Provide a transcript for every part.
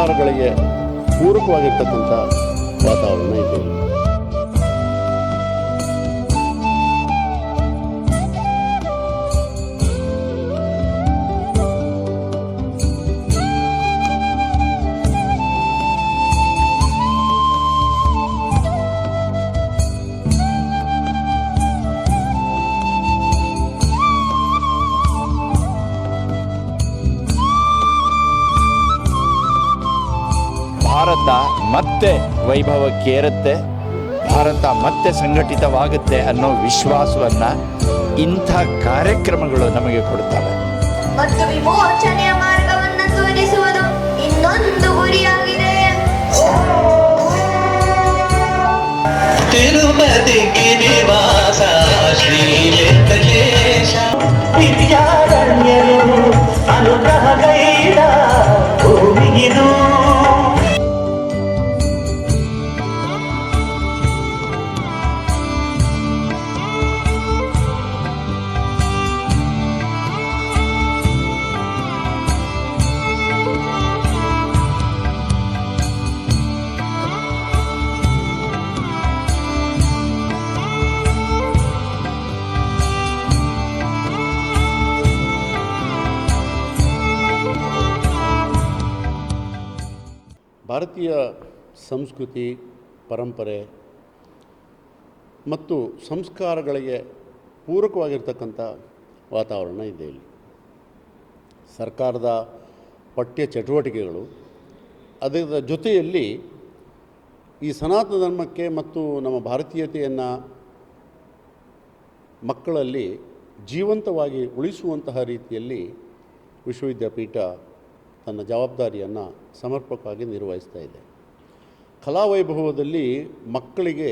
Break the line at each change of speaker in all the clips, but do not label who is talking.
ಸಂಸ್ಕಾರಗಳಿಗೆ ಪೂರಕವಾಗಿರ್ತಕ್ಕಂಥ ವಾತಾವರಣ ಇದೆ.
ಮತ್ತೆ ವೈಭವಕ್ಕೇರುತ್ತೆ ಭಾರತ ಮತ್ತೆ ಸಂಘಟಿತವಾಗುತ್ತೆ ಅನ್ನೋ ವಿಶ್ವಾಸವನ್ನ ಇಂಥ ಕಾರ್ಯಕ್ರಮಗಳು ನಮಗೆ ಕೊಡ್ತವೆ.
ಮತ್ತು ವಿಮೋಚನೆಯ ಮಾರ್ಗವನ್ನು ತೋರಿಸುವುದು ಇನ್ನೊಂದು ಗುರಿಯಾಗಿದೆ.
ತಿರುಪತಿ ಗಿರಿವಾಸ ಶ್ರೀ ವೆಂಕಟೇಶ. ವಿದ್ಯಾರಣ್ಯರು ಅನುಗ್ರಹ
ಭಾರತೀಯ ಸಂಸ್ಕೃತಿ, ಪರಂಪರೆ ಮತ್ತು ಸಂಸ್ಕಾರಗಳಿಗೆ ಪೂರಕವಾಗಿರ್ತಕ್ಕಂಥ ವಾತಾವರಣ ಇದೆ ಇಲ್ಲಿ. ಸರ್ಕಾರದ ಪಠ್ಯ ಚಟುವಟಿಕೆಗಳು, ಅದರ ಜೊತೆಯಲ್ಲಿ ಈ ಸನಾತನ ಧರ್ಮಕ್ಕೆ ಮತ್ತು ನಮ್ಮ ಭಾರತೀಯತೆಯನ್ನು ಮಕ್ಕಳಲ್ಲಿ ಜೀವಂತವಾಗಿ ಉಳಿಸುವಂತಹ ರೀತಿಯಲ್ಲಿ ವಿಶ್ವವಿದ್ಯಾಪೀಠ ತನ್ನ ಜವಾಬ್ದಾರಿಯನ್ನು ಸಮರ್ಪಕವಾಗಿ ನಿರ್ವಹಿಸ್ತಾ ಇದೆ. ಕಲಾವೈಭವದಲ್ಲಿ ಮಕ್ಕಳಿಗೆ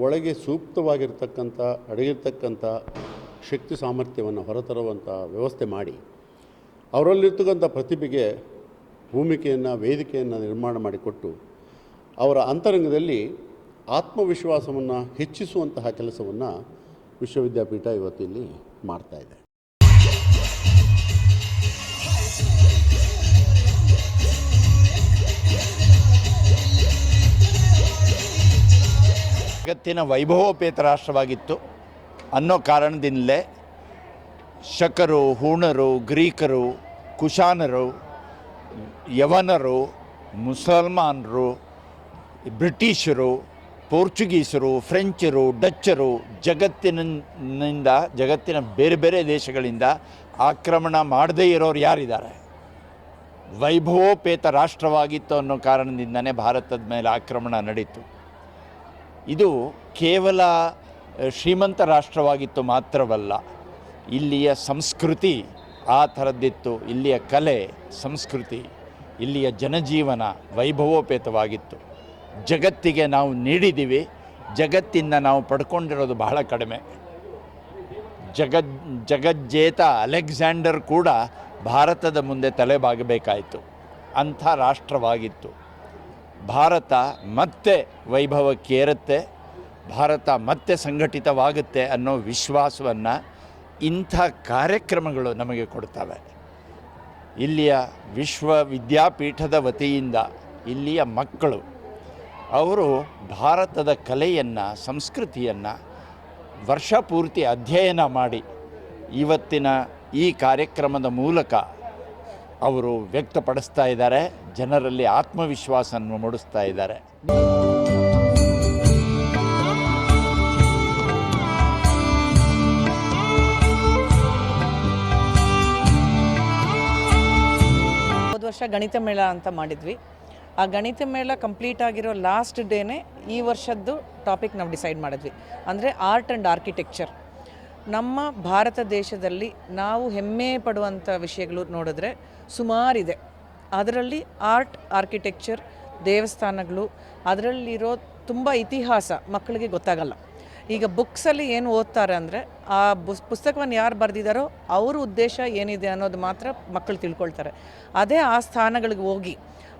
ಒಳಗೆ ಸೂಕ್ತವಾಗಿರ್ತಕ್ಕಂಥ, ಅಡಗಿರ್ತಕ್ಕಂಥ ಶಕ್ತಿ ಸಾಮರ್ಥ್ಯವನ್ನು ಹೊರತರುವಂಥ ವ್ಯವಸ್ಥೆ ಮಾಡಿ, ಅವರಲ್ಲಿರ್ತಕ್ಕಂಥ ಪ್ರತಿಭೆಗೆ ಭೂಮಿಕೆಯನ್ನು, ವೇದಿಕೆಯನ್ನು ನಿರ್ಮಾಣ ಮಾಡಿಕೊಟ್ಟು, ಅವರ ಅಂತರಂಗದಲ್ಲಿ ಆತ್ಮವಿಶ್ವಾಸವನ್ನು ಹೆಚ್ಚಿಸುವಂತಹ ಕೆಲಸವನ್ನು ವಿಶ್ವವಿದ್ಯಾಪೀಠ ಇವತ್ತಿಲ್ಲಿ ಮಾಡ್ತಾ
ಜಗತ್ತಿನ ವೈಭವೋಪೇತ ರಾಷ್ಟ್ರವಾಗಿತ್ತು ಅನ್ನೋ ಕಾರಣದಿಂದಲೇ ಶಕರು, ಹೂಣರು, ಗ್ರೀಕರು, ಕುಶಾನರು, ಯವನರು, ಮುಸಲ್ಮಾನರು, ಬ್ರಿಟಿಷರು, ಪೋರ್ಚುಗೀಸರು, ಫ್ರೆಂಚರು, ಡಚ್ಚರು, ಜಗತ್ತಿನಿಂದ, ಜಗತ್ತಿನ ಬೇರೆ ಬೇರೆ ದೇಶಗಳಿಂದ ಆಕ್ರಮಣ ಮಾಡದೇ ಇರೋರು ಯಾರಿದ್ದಾರೆ? ವೈಭವೋಪೇತ ರಾಷ್ಟ್ರವಾಗಿತ್ತು ಅನ್ನೋ ಕಾರಣದಿಂದನೇ ಭಾರತದ ಮೇಲೆ ಆಕ್ರಮಣ ನಡೀತು. ಇದು ಕೇವಲ ಶ್ರೀಮಂತ ರಾಷ್ಟ್ರವಾಗಿತ್ತು ಮಾತ್ರವಲ್ಲ, ಇಲ್ಲಿಯ ಸಂಸ್ಕೃತಿ ಆ ಥರದ್ದಿತ್ತು, ಇಲ್ಲಿಯ ಕಲೆ, ಸಂಸ್ಕೃತಿ, ಇಲ್ಲಿಯ ಜನಜೀವನ ವೈಭವೋಪೇತವಾಗಿತ್ತು. ಜಗತ್ತಿಗೆ ನಾವು ನೀಡಿದ್ದೀವಿ, ಜಗತ್ತಿಂದ ನಾವು ಪಡ್ಕೊಂಡಿರೋದು ಬಹಳ ಕಡಿಮೆ. ಜಗದ್, ಜಗಜ್ಜೇತ ಅಲೆಕ್ಸಾಂಡರ್ ಕೂಡ ಭಾರತದ ಮುಂದೆ ತಲೆಬಾಗಬೇಕಾಯಿತು. ಅಂಥ ರಾಷ್ಟ್ರವಾಗಿತ್ತು. ಭಾರತ ಮತ್ತೆ ವೈಭವಕ್ಕೇರುತ್ತೆ, ಭಾರತ ಮತ್ತೆ ಸಂಘಟಿತವಾಗುತ್ತೆ ಅನ್ನೋ ವಿಶ್ವಾಸವನ್ನು ಇಂಥ ಕಾರ್ಯಕ್ರಮಗಳು ನಮಗೆ ಕೊಡ್ತವೆ. ಇಲ್ಲಿಯ ವಿಶ್ವವಿದ್ಯಾಪೀಠದ ವತಿಯಿಂದ ಇಲ್ಲಿಯ ಮಕ್ಕಳು, ಅವರು ಭಾರತದ ಕಲೆಯನ್ನು, ಸಂಸ್ಕೃತಿಯನ್ನು ವರ್ಷಪೂರ್ತಿ ಅಧ್ಯಯನ ಮಾಡಿ ಇವತ್ತಿನ ಈ ಕಾರ್ಯಕ್ರಮದ ಮೂಲಕ ಅವರು ವ್ಯಕ್ತಪಡಿಸ್ತಾ ಇದ್ದಾರೆ. ಜನರಲ್ಲಿ ಆತ್ಮವಿಶ್ವಾಸವನ್ನು ಮೂಡಿಸ್ತಾ ಇದ್ದಾರೆ.
ವರ್ಷ ಗಣಿತ ಮೇಳ ಅಂತ ಮಾಡಿದ್ವಿ. ಆ ಗಣಿತ ಮೇಳ ಕಂಪ್ಲೀಟ್ ಆಗಿರೋ ಲಾಸ್ಟ್ ಡೇನೇ ಈ ವರ್ಷದ್ದು ಟಾಪಿಕ್ ನಾವು ಡಿಸೈಡ್ ಮಾಡಿದ್ವಿ. ಅಂದರೆ ಆರ್ಟ್ ಆ್ಯಂಡ್ ಆರ್ಕಿಟೆಕ್ಚರ್. ನಮ್ಮ ಭಾರತ ದೇಶದಲ್ಲಿ ನಾವು ಹೆಮ್ಮೆ ಪಡುವಂಥ ವಿಷಯಗಳು ನೋಡಿದ್ರೆ ಸುಮಾರಿದೆ. ಅದರಲ್ಲಿ ಆರ್ಟ್, ಆರ್ಕಿಟೆಕ್ಚರ್, ದೇವಸ್ಥಾನಗಳು, ಅದರಲ್ಲಿರೋ ತುಂಬ ಇತಿಹಾಸ ಮಕ್ಕಳಿಗೆ ಗೊತ್ತಾಗಲ್ಲ. ಈಗ ಬುಕ್ಸಲ್ಲಿ ಏನು ಓದ್ತಾರೆ ಅಂದರೆ, ಆ ಬುಸ್, ಪುಸ್ತಕವನ್ನು ಯಾರು ಬರೆದಿದ್ದಾರೋ ಅವ್ರ ಉದ್ದೇಶ ಏನಿದೆ ಅನ್ನೋದು ಮಾತ್ರ ಮಕ್ಕಳು ತಿಳ್ಕೊಳ್ತಾರೆ. ಅದೇ ಆ ಸ್ಥಾನಗಳಿಗೆ ಹೋಗಿ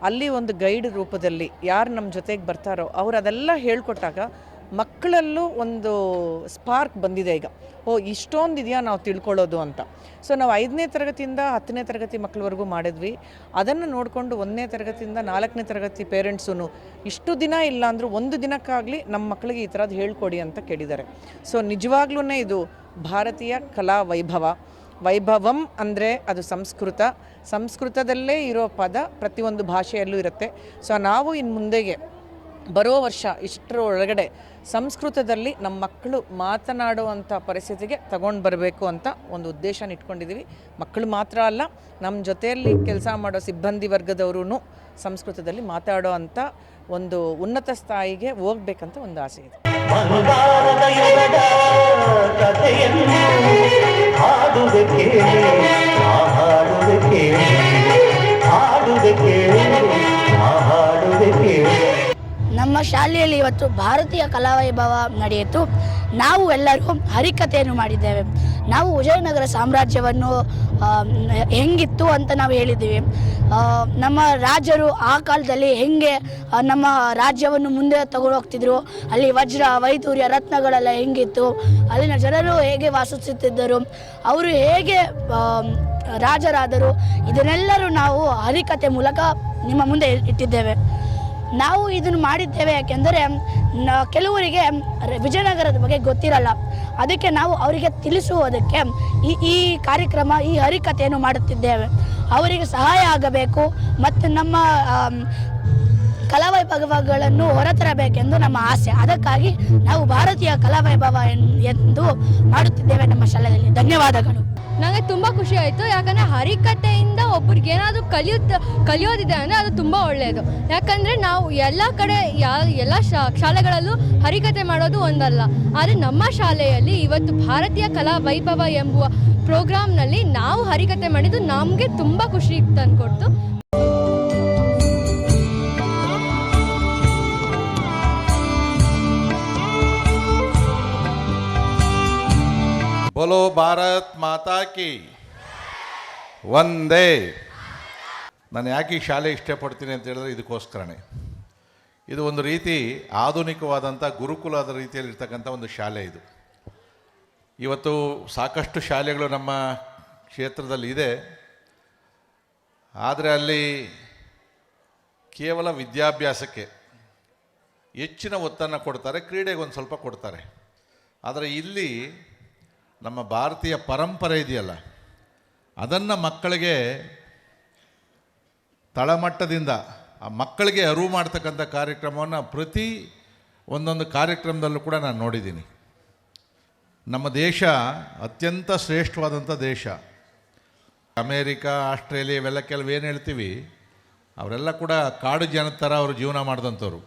ಅಲ್ಲಿ ಒಂದು ಗೈಡ್ ರೂಪದಲ್ಲಿ ಯಾರು ನಮ್ಮ ಜೊತೆಗೆ ಬರ್ತಾರೋ ಅವರು ಅದೆಲ್ಲ ಹೇಳ್ಕೊಟ್ಟಾಗ ಮಕ್ಕಳಲ್ಲೂ ಒಂದು ಸ್ಪಾರ್ಕ್ ಬಂದಿದೆ ಈಗ. ಓ ಇಷ್ಟೊಂದು ಇದೆಯಾ ನಾವು ತಿಳ್ಕೊಳ್ಳೋದು ಅಂತ. ಸೊ, ನಾವು ಐದನೇ ತರಗತಿಯಿಂದ ಹತ್ತನೇ ತರಗತಿ ಮಕ್ಕಳವರೆಗೂ ಮಾಡಿದ್ವಿ. ಅದನ್ನು ನೋಡಿಕೊಂಡು ಒಂದನೇ ತರಗತಿಯಿಂದ ನಾಲ್ಕನೇ ತರಗತಿ ಪೇರೆಂಟ್ಸೂ ಇಷ್ಟು ದಿನ ಇಲ್ಲ ಅಂದರೂ ಒಂದು ದಿನಕ್ಕಾಗಲಿ ನಮ್ಮ ಮಕ್ಕಳಿಗೆ ಈ ಥರದ್ದು ಹೇಳ್ಕೊಡಿ ಅಂತ ಕೇಳಿದ್ದಾರೆ. ಸೊ ನಿಜವಾಗ್ಲೂ ಇದು ಭಾರತೀಯ ಕಲಾ ವೈಭವ. ವೈಭವಂ ಅಂದರೆ ಅದು ಸಂಸ್ಕೃತ. ಸಂಸ್ಕೃತದಲ್ಲೇ ಇರೋ ಪದ ಪ್ರತಿಯೊಂದು ಭಾಷೆಯಲ್ಲೂ ಇರುತ್ತೆ. ಸೊ, ನಾವು ಇನ್ನು ಮುಂದೆಗೆ ಬರೋ ವರ್ಷ ಇಷ್ಟರ ಒಳಗಡೆ ಸಂಸ್ಕೃತದಲ್ಲಿ ನಮ್ಮ ಮಕ್ಕಳು ಮಾತನಾಡುವಂಥ ಪರಿಸ್ಥಿತಿಗೆ ತಗೊಂಡು ಬರಬೇಕು ಅಂತ ಒಂದು ಉದ್ದೇಶನ ಇಟ್ಕೊಂಡಿದ್ದೀವಿ. ಮಕ್ಕಳು ಮಾತ್ರ ಅಲ್ಲ, ನಮ್ಮ ಜೊತೆಯಲ್ಲಿ ಕೆಲಸ ಮಾಡೋ ಸಿಬ್ಬಂದಿ ವರ್ಗದವರು ಸಂಸ್ಕೃತದಲ್ಲಿ ಮಾತಾಡೋ ಅಂಥ ಒಂದು ಉನ್ನತ ಸ್ಥಾಯಿಗೆ ಹೋಗ್ಬೇಕಂತ ಒಂದು ಆಸೆ ಇದೆ.
ಶಾಲೆಯಲ್ಲಿ ಇವತ್ತು ಭಾರತೀಯ ಕಲಾವೈಭವ ನಡೆಯಿತು. ನಾವು ಎಲ್ಲರೂ ಹರಿಕತೆಯನ್ನು ಮಾಡಿದ್ದೇವೆ. ನಾವು ವಿಜಯನಗರ ಸಾಮ್ರಾಜ್ಯವನ್ನು ಹೆಂಗಿತ್ತು ಅಂತ ನಾವು ಹೇಳಿದ್ದೀವಿ. ನಮ್ಮ ರಾಜರು ಆ ಕಾಲದಲ್ಲಿ ಹೆಂಗೆ ನಮ್ಮ ರಾಜ್ಯವನ್ನು ಮುಂದೆ ತಗೊಂಡು ಹೋಗ್ತಿದ್ರು ಅಲ್ಲಿ ವಜ್ರ ವೈದೂರ್ಯ ರತ್ನಗಳೆಲ್ಲ ಹೆಂಗಿತ್ತು. ಅಲ್ಲಿನ ಜನರು ಹೇಗೆ ವಾಸಿಸುತ್ತಿದ್ದರು. ಅವರು ಹೇಗೆ ರಾಜರಾದರು. ಇದನ್ನೆಲ್ಲರೂ ನಾವು ಹರಿಕತೆ ಮೂಲಕ ನಿಮ್ಮ ಮುಂದೆ ಇಟ್ಟಿದ್ದೇವೆ. ನಾವು ಇದನ್ನು ಮಾಡಿದ್ದೇವೆ, ಯಾಕೆಂದರೆ ಕೆಲವರಿಗೆ ವಿಜಯನಗರದ ಬಗ್ಗೆ ಗೊತ್ತಿರಲ್ಲ. ಅದಕ್ಕೆ ನಾವು ಅವರಿಗೆ ತಿಳಿಸುವುದಕ್ಕೆ ಈ ಈ ಕಾರ್ಯಕ್ರಮ, ಈ ಹರಿಕಥೆಯನ್ನು ಮಾಡುತ್ತಿದ್ದೇವೆ. ಅವರಿಗೆ ಸಹಾಯ ಆಗಬೇಕು ಮತ್ತು ನಮ್ಮ ಕಲಾವೈಭವಗಳನ್ನು ಹೊರತರಬೇಕೆಂದು ನಮ್ಮ ಆಸೆ. ಅದಕ್ಕಾಗಿ ನಾವು ಭಾರತೀಯ ಕಲಾವೈಭವ ಎಂದು ಮಾಡುತ್ತಿದ್ದೇವೆ ನಮ್ಮ ಶಾಲೆಯಲ್ಲಿ. ಧನ್ಯವಾದಗಳು.
ನನಗೆ ತುಂಬ ಖುಷಿ ಆಯಿತು. ಯಾಕಂದರೆ ಹರಿಕತೆಯಿಂದ ಒಬ್ರಿಗೆ ಏನಾದರೂ ಕಲಿಯುತ್ತ, ಕಲಿಯೋದಿದೆ ಅಂದರೆ ಅದು ತುಂಬ ಒಳ್ಳೆಯದು ಯಾಕಂದರೆ ನಾವು ಎಲ್ಲ ಕಡೆ, ಯಾ, ಎಲ್ಲ ಶಾ, ಶಾಲೆಗಳಲ್ಲೂ ಹರಿಕಥೆ ಮಾಡೋದು ಒಂದಲ್ಲ. ಆದರೆ ನಮ್ಮ ಶಾಲೆಯಲ್ಲಿ ಇವತ್ತು ಭಾರತೀಯ ಕಲಾ ವೈಭವ ಎಂಬುವ ಪ್ರೋಗ್ರಾಮ್ನಲ್ಲಿ ನಾವು ಹರಿಕತೆ ಮಾಡಿದ್ದು ನಮಗೆ ತುಂಬ ಖುಷಿ ತಂದುಕೊಡ್ತು.
बोलो ಭಾರತ್ ಮಾತಾ ಕಿ ಒಂದೇ ನಾನು ಯಾಕೆ ಈ ಶಾಲೆ ಇಷ್ಟಪಡ್ತೀನಿ ಅಂತ ಹೇಳಿದ್ರೆ ಇದಕ್ಕೋಸ್ಕರನೇ ಇದು ಒಂದು ರೀತಿ ಆಧುನಿಕವಾದಂಥ ಗುರುಕುಲದ ರೀತಿಯಲ್ಲಿ ಇರ್ತಕ್ಕಂಥ ಒಂದು ಶಾಲೆ ಇದು ಇವತ್ತು ಸಾಕಷ್ಟು ಶಾಲೆಗಳು ನಮ್ಮ ಕ್ಷೇತ್ರದಲ್ಲಿ ಇದೆ ಆದರೆ ಅಲ್ಲಿ ಕೇವಲ ವಿದ್ಯಾಭ್ಯಾಸಕ್ಕೆ ಹೆಚ್ಚಿನ ಒತ್ತನ್ನು ಕೊಡ್ತಾರೆ ಕ್ರೀಡೆಗೆ ಒಂದು ಸ್ವಲ್ಪ ಕೊಡ್ತಾರೆ ಆದರೆ ಇಲ್ಲಿ ನಮ್ಮ ಭಾರತೀಯ ಪರಂಪರೆ ಇದೆಯಲ್ಲ, ಅದನ್ನು ಮಕ್ಕಳಿಗೆ ತಳಮಟ್ಟದಿಂದ, ಆ ಮಕ್ಕಳಿಗೆ ಅರಿವು ಮಾಡ್ತಕ್ಕಂಥ ಕಾರ್ಯಕ್ರಮವನ್ನು ಪ್ರತಿ ಒಂದೊಂದು ಕಾರ್ಯಕ್ರಮದಲ್ಲೂ ಕೂಡ ನಾನು ನೋಡಿದ್ದೀನಿ. ನಮ್ಮ ದೇಶ ಅತ್ಯಂತ ಶ್ರೇಷ್ಠವಾದಂಥ ದೇಶ. ಅಮೇರಿಕಾ, ಆಸ್ಟ್ರೇಲಿಯಾ ಇವೆಲ್ಲ ಕೆಲವು ಏನು ಹೇಳ್ತೀವಿ, ಅವರೆಲ್ಲ ಕೂಡ ಕಾಡು ಜನದ ಥರ ಅವರು ಜೀವನ ಮಾಡಿದಂಥವ್ರು.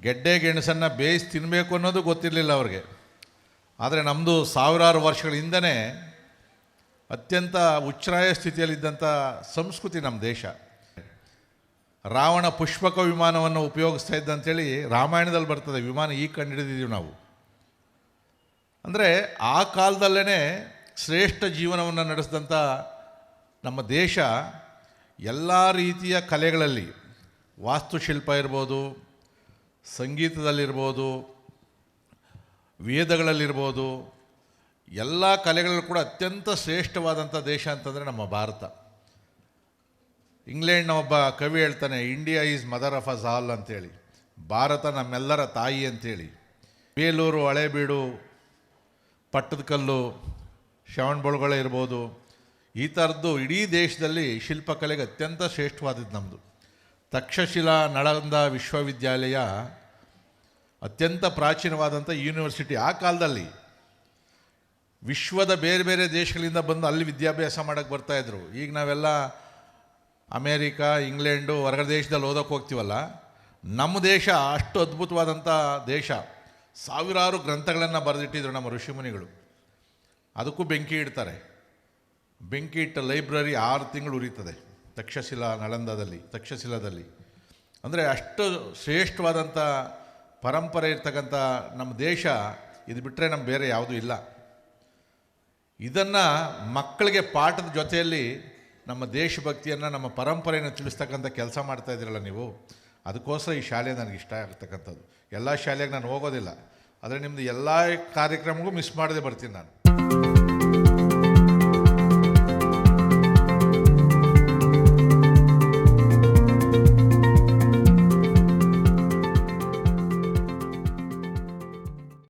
ಗೆಡ್ಡೆ ಗೆಣಸನ್ನು ಬೇಯಿಸಿ ತಿನ್ನಬೇಕು ಅನ್ನೋದು ಗೊತ್ತಿರಲಿಲ್ಲ ಅವ್ರಿಗೆ. ಆದರೆ ನಮ್ಮದು ಸಾವಿರಾರು ವರ್ಷಗಳ ಹಿಂದನೇ ಅತ್ಯಂತ ಉಚ್ಛ್ರಾಯ ಸ್ಥಿತಿಯಲ್ಲಿದ್ದಂಥ ಸಂಸ್ಕೃತಿ ನಮ್ಮ ದೇಶ. ರಾವಣ ಪುಷ್ಪಕ ವಿಮಾನವನ್ನು ಉಪಯೋಗಿಸ್ತಾ ಇದ್ದ ಅಂತೇಳಿ ರಾಮಾಯಣದಲ್ಲಿ ಬರ್ತದೆ, ವಿಮಾನ ಈಗ ಕಂಡುಹಿಡಿದಿದ್ದೀವಿ ನಾವು. ಅಂದರೆ ಆ ಕಾಲದಲ್ಲೇ ಶ್ರೇಷ್ಠ ಜೀವನವನ್ನು ನಡೆಸಿದಂಥ ನಮ್ಮ ದೇಶ ಎಲ್ಲ ರೀತಿಯ ಕಲೆಗಳಲ್ಲಿ, ವಾಸ್ತುಶಿಲ್ಪ ಇರ್ಬೋದು, ಸಂಗೀತದಲ್ಲಿರ್ಬೋದು ವೇದಗಳಲ್ಲಿರ್ಬೋದು, ಎಲ್ಲ ಕಲೆಗಳಲ್ಲೂ ಕೂಡ ಅತ್ಯಂತ ಶ್ರೇಷ್ಠವಾದಂಥ ದೇಶ ಅಂತಂದರೆ ನಮ್ಮ ಭಾರತ. ಇಂಗ್ಲೆಂಡ್ನ ಒಬ್ಬ ಕವಿ ಹೇಳ್ತಾನೆ India is mother of us all ಅಂತೇಳಿ. ಭಾರತ ನಮ್ಮೆಲ್ಲರ ತಾಯಿ ಅಂತೇಳಿ. ಬೇಲೂರು ಹಳೇಬೀಡು ಪಟ್ಟದಕಲ್ಲು ಶ್ರವಣಬೆಳಗೊಳ ಇರ್ಬೋದು, ಈ ಥರದ್ದು ಇಡೀ ದೇಶದಲ್ಲಿ ಶಿಲ್ಪಕಲೆಗೆ ಅತ್ಯಂತ ಶ್ರೇಷ್ಠವಾದದ್ದು ನಮ್ಮದು ತಕ್ಷಶಿಲಾ ನಳಂದ ವಿಶ್ವವಿದ್ಯಾಲಯ ಅತ್ಯಂತ ಪ್ರಾಚೀನವಾದಂಥ ಯೂನಿವರ್ಸಿಟಿ ಆ ಕಾಲದಲ್ಲಿ. ವಿಶ್ವದ ಬೇರೆ ಬೇರೆ ದೇಶಗಳಿಂದ ಬಂದು ಅಲ್ಲಿ ವಿದ್ಯಾಭ್ಯಾಸ ಮಾಡೋಕ್ಕೆ ಬರ್ತಾಯಿದ್ರು ಈಗ ನಾವೆಲ್ಲ ಅಮೇರಿಕಾ, ಇಂಗ್ಲೆಂಡು, ಹೊರಗಡೆ ದೇಶದಲ್ಲಿ ಓದೋಕ್ಕೆ ಹೋಗ್ತೀವಲ್ಲ. ನಮ್ಮ ದೇಶ ಅಷ್ಟು ಅದ್ಭುತವಾದಂಥ ದೇಶ. ಸಾವಿರಾರು ಗ್ರಂಥಗಳನ್ನು ಬರೆದಿಟ್ಟಿದ್ರು ನಮ್ಮ ಋಷಿಮುನಿಗಳು ಅದಕ್ಕೂ ಬೆಂಕಿ ಇಡ್ತಾರೆ. ಬೆಂಕಿ ಇಟ್ಟ ಲೈಬ್ರರಿ ಆರು ತಿಂಗಳು ಉರಿತದೆ. ತಕ್ಷಶಿಲಾ ನಳಂದದಲ್ಲಿ, ತಕ್ಷಶಿಲಾದಲ್ಲಿ. ಅಂದರೆ ಅಷ್ಟು ಶ್ರೇಷ್ಠವಾದಂಥ ಪರಂಪರೆ ಇರ್ತಕ್ಕಂಥ ನಮ್ಮ ದೇಶ, ಇದು ಬಿಟ್ಟರೆ ನಮ್ಮ ಬೇರೆ ಯಾವುದೂ ಇಲ್ಲ. ಇದನ್ನು ಮಕ್ಕಳಿಗೆ ಪಾಠದ ಜೊತೆಯಲ್ಲಿ ನಮ್ಮ ದೇಶಭಕ್ತಿಯನ್ನು, ನಮ್ಮ ಪರಂಪರೆಯನ್ನು ತಿಳಿಸ್ತಕ್ಕಂಥ ಕೆಲಸ ಮಾಡ್ತಾ ಇದ್ದೀರಲ್ಲ ನೀವು?
ಅದಕ್ಕೋಸ್ಕರ ಈ ಶಾಲೆ ನನಗೆ ಇಷ್ಟ ಆಗ್ತಕ್ಕಂಥದ್ದು. ಎಲ್ಲ ಶಾಲೆಗೆ ನಾನು ಹೋಗೋದಿಲ್ಲ. ಆದರೆ ನಿಮ್ಮದು ಎಲ್ಲ ಕಾರ್ಯಕ್ರಮಕ್ಕೂ ಮಿಸ್ ಮಾಡದೆ ಬರ್ತೀನಿ ನಾನು.